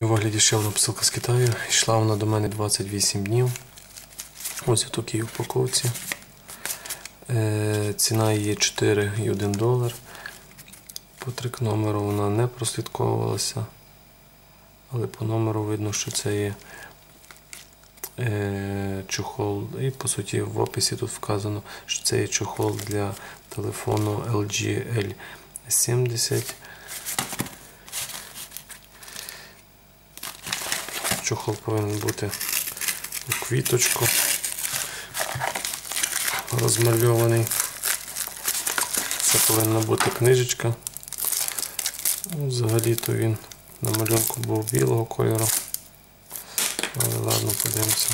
У вигляді ще одна посилка з Китаю. Йшла вона до мене 28 днів. Ось в такій упаковці. Е, ціна її 4,1 долар. По трик номеру вона не прослідковувалася. Але по номеру видно, що це є е, чохол. І по суті в описі тут вказано, що це є чохол для телефону LG L70. Чохол повинен бути у квіточку розмальований. Це повинна бути книжечка. Взагалі-то він на малюнку був білого кольору. Але ладно, подивимося.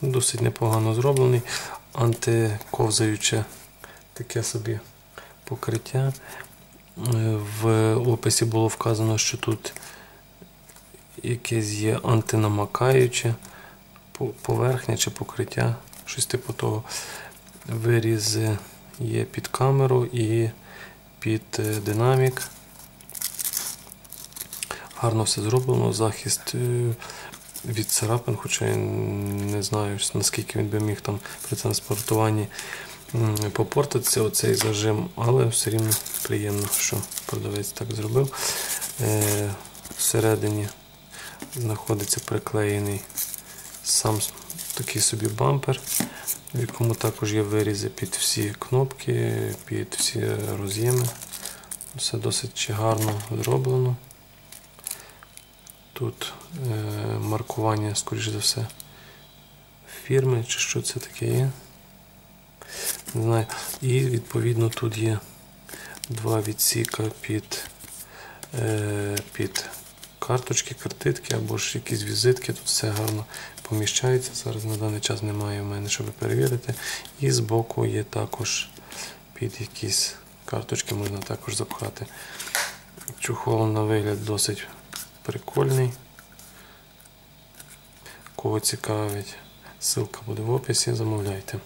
Досить непогано зроблений, антиковзаюче таке собі покриття. Е, В описі було вказано, що тут якесь є антинамакаюче поверхня чи покриття, щось типу того. Виріз є під камеру і під е, динамік. Гарно все зроблено, захист е, від царапин, хоча я не знаю, наскільки він би міг там при транспортуванні попортитися оцей зажим, але все рівно приємно, що продавець так зробив. Е, Всередині знаходиться приклеєний сам такий собі бампер, в якому також є вирізи під всі кнопки, під всі роз'єми. Все досить гарно зроблено. Тут е, маркування, скоріш за все, фірми чи що це таке є. Не знаю. І відповідно тут є два відсіка під, е, під карточки, картитки або ж якісь візитки. Тут все гарно поміщається. Зараз на даний час немає в мене, щоб перевірити. І збоку є також під якісь карточки, можна також запхати. Чухол на вигляд досить прикольний. Кого цікавить, ссылка буде в описі, замовляйте.